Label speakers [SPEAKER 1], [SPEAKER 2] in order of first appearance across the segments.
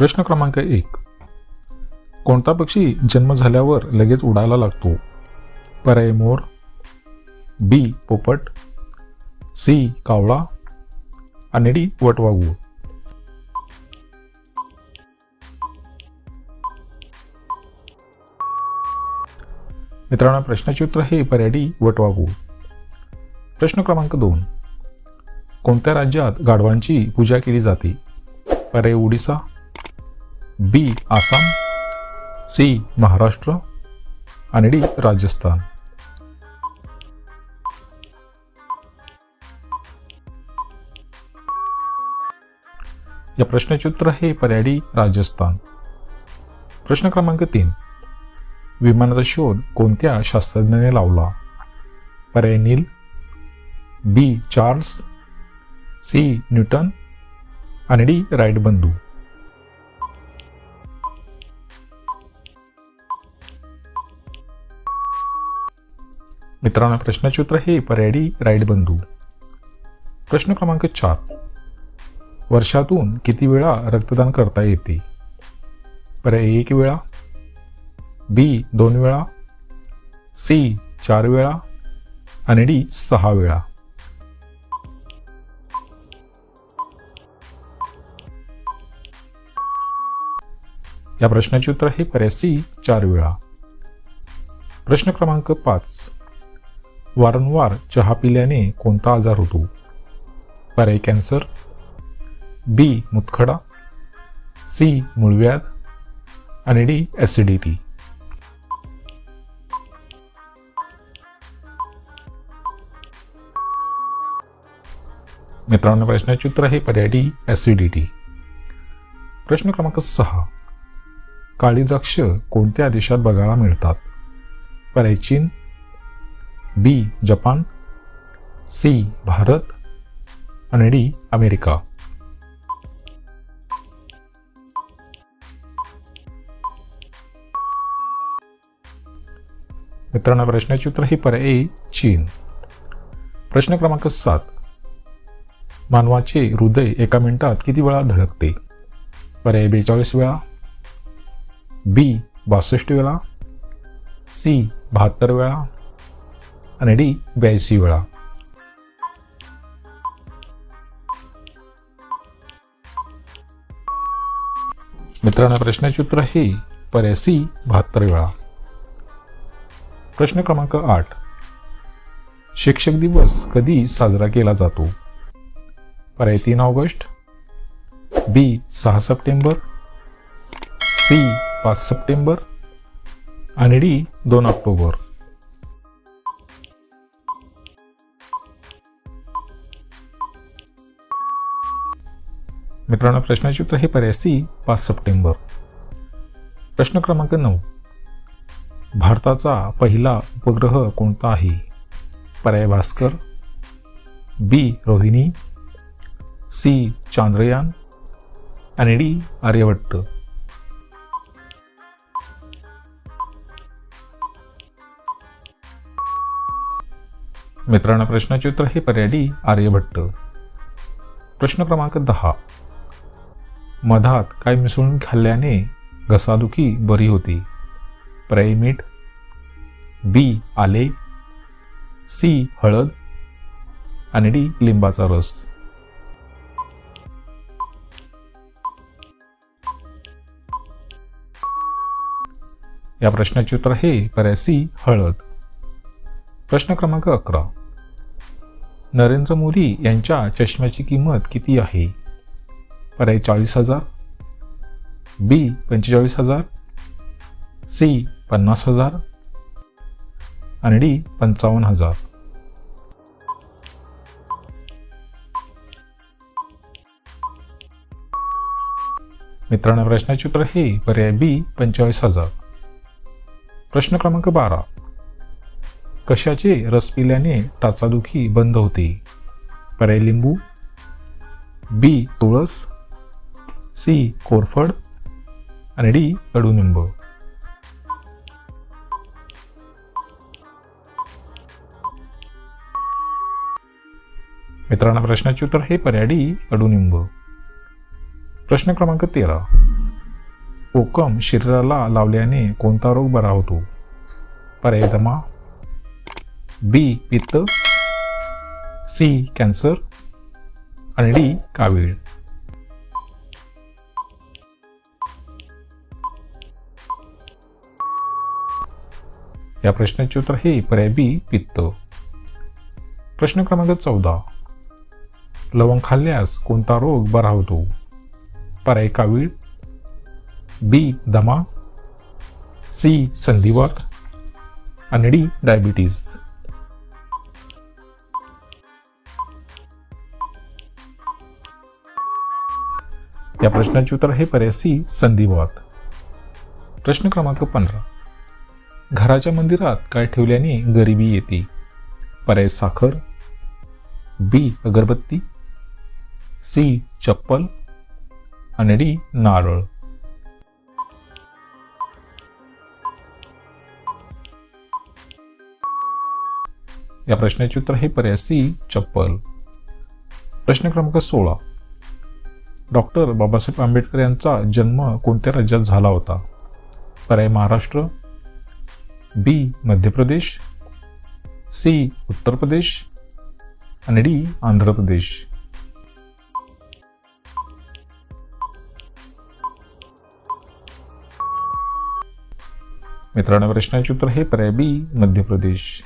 [SPEAKER 1] प्रश्न क्रमांक एक. कोणता पक्षी जन्म झाल्यावर लगेच उडायला लागतो? पर्याय मोर. बी पोपट. सी कावळा. आणि डी वटवागूळ मित्रांनो प्रश्नाचे उत्तर हे पर्याय डी वटवागूळ प्रश्न क्रमांक दोन. कोणत्या राज्यात गाढवांची पूजा केली जाते? पर्याय ओडिसा बी आसाम सी महाराष्ट्र आणि डी राजस्थान. या प्रश्नाचे उत्तर आहे पर्याय डी राजस्थान. प्रश्न क्रमांक तीन. विमानाचा शोध कोणत्या शास्त्रज्ञाने लावला? पर्याय Neil B Charles C Newton आणि डी राईट बंधू. मित्रांनो प्रश्नाचे उत्तर हे पर्याय डी राईट बंधू. प्रश्न क्रमांक चार. वर्षातून किती वेळा रक्तदान करता येते? पर्याय एक वेळा बी दोन वेळा सी चार वेळा आणि डी सहा वेळा. या प्रश्नाचे उत्तर हे पर्याय सी चार वेळा. प्रश्न क्रमांक पाच. वारंवार चहा पिल्याने कोणता आजार होतो? पर्याय कॅन्सर? बी मुतखडा? सी मूळव्याध? आणि डी ॲसिडिटी? मित्रांनो प्रश्नाचे उत्तर आहे पर्याय डी ॲसिडिटी. प्रश्न क्रमांक सहा. काळी द्राक्ष कोणत्या देशात बघायला मिळतात? पर्याय चीन बी जपान सी भारत आणि डी अमेरिका मित्रांनो प्रश्नाचे उत्तर हे पर्याय ए, चीन. प्रश्न क्रमांक सात. मानवाचे हृदय एका मिनिटात किती वेळा धडकते? पर्याय बेचाळीस वेळा. बी बासष्ट वेळा. सी बहात्तर वेळा. आणि डी ब्याऐंशी वेळा. मित्रांनो प्रश्नाचे उत्तर हे पर्याय सी बहात्तर वेळा. प्रश्न क्रमांक आठ. शिक्षक दिवस कधी साजरा केला जातो? पर्याय तीन ऑगस्ट बी सहा सप्टेंबर सी पाच सप्टेंबर आणि डी दोन ऑक्टोबर. मित्रांनो प्रश्नाचे उत्तर हे पर्याय सी पाच सप्टेंबर. प्रश्न क्रमांक नऊ. भारताचा पहिला उपग्रह कोणता आहे? पर्याय भास्कर बी रोहिणी सी चांद्रयान आणि डी आर्यभट्ट. मित्रांनो प्रश्नाचे उत्तर हे पर्याय डी आर्यभट्ट. प्रश्न क्रमांक दहा. मधात काय मिसळून खाल्ल्याने घसादुखी बरी होती. पर्याय बी आले सी हळद आणि डी लिंबाचा रस. या प्रश्नाचे उत्तर हे पर्याय सी हळद. प्रश्न क्रमांक अकरा. नरेंद्र मोदी यांच्या चष्म्याची किंमत किती आहे? पर्याय चाळीस हजार. बी पंचेचाळीस हजार. सी पन्नास हजार. आणि डी पंचावन्न हजार. मित्रांनो प्रश्नाचे उत्तर हे पर्याय बी पंचेचाळीस हजार. प्रश्न क्रमांक बारा. कशाचे रस पिल्याने टाचादुखी बंद होते? पर्याय लिंबू. बी तुळस. सी कोरफड आणि डी कडुनिंब. मित्रांनो प्रश्नाचे उत्तर हे पर्याय डी कडुनिंब. प्रश्न क्रमांक तेरा. कोकम शरीराला लावल्याने कोणता रोग बरा होतो? पर्याय दमा बी पित्त सी कॅन्सर आणि डी कावीळ. या प्रश्नाचे उत्तर हे पर्याय बी पित्त. प्रश्न क्रमांक चौदा. लवंग खाल्ल्यास कोणता रोग बरा होतो? पर्याय कावीळ बी दमा. सी संधिवात. आणि डी डायबिटीज. या प्रश्नाचे उत्तर हे पर्याय सी संधिवात. प्रश्न क्रमांक पंधरा. घराच्या मंदिरात काय ठेवल्याने गरिबी येते? पर्याय साखर बी अगरबत्ती सी चप्पल आणि डी नारळ. या प्रश्नाचे उत्तर हे पर्याय सी चप्पल. प्रश्न क्रमांक सोळा. डॉक्टर बाबासाहेब आंबेडकर यांचा जन्म कोणत्या राज्यात झाला होता? पर्याय महाराष्ट्र बी मध्य प्रदेश सी उत्तर प्रदेश आणि डी आंध्र प्रदेश मित्रांनो प्रश्नाचे उत्तर हे पर्याय बी मध्य प्रदेश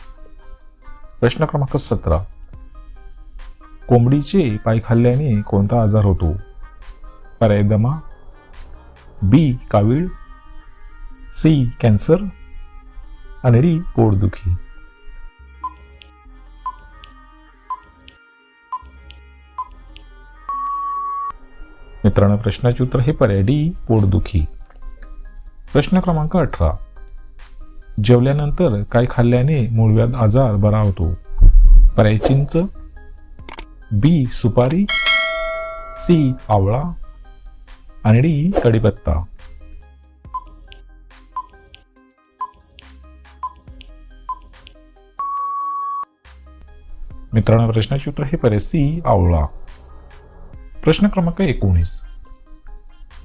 [SPEAKER 1] प्रश्न क्रमांक सतरा. कोंबडीचे पाय खाल्ल्याने कोणता आजार होतो? पर्याय दमा बी कावीळ. C cancer. आणि पोटदुखी मित्रांनो प्रश्नाचे उत्तर हे पर्याय. डी पोटदुखी प्रश्न क्रमांक अठरा. जेवल्यानंतर काय खाल्ल्याने मूळव्याध आजार बरा होतो? पर्याय चिंच. बी सुपारी. सी आवळा. आणि डी कडीपत्ता मित्रांनो प्रश्नाचे उत्तर हे पर्याय सी आवळा. प्रश्न क्रमांक एकोणीस.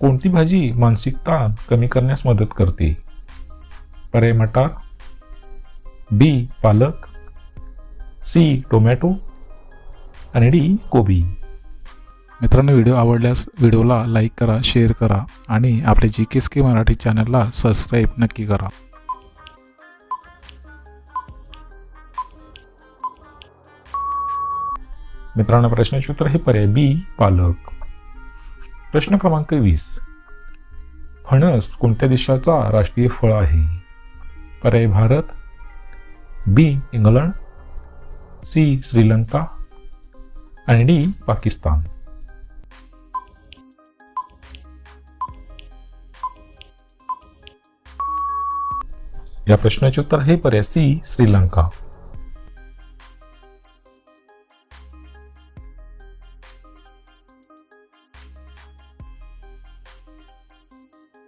[SPEAKER 1] कोणती भाजी मानसिक ताण कमी करण्यास मदत करते? पर्याय मटार बी पालक सी टोमॅटो आणि डी कोबी. मित्रांनो व्हिडिओ आवडल्यास व्हिडिओला लाईक करा शेअर करा आणि आपले जी के मराठी चॅनलला सबस्क्राईब नक्की करा. मित्रांनो प्रश्नाचे उत्तर हे पर्याय बी पालक. प्रश्न क्रमांक वीस. फणस कोणत्या देशाचा राष्ट्रीय फळ आहे? पर्याय Bharat. B England. C Sri Lanka. आणि डी पाकिस्तान. या प्रश्नाचे उत्तर हे पर्याय सी श्रीलंका.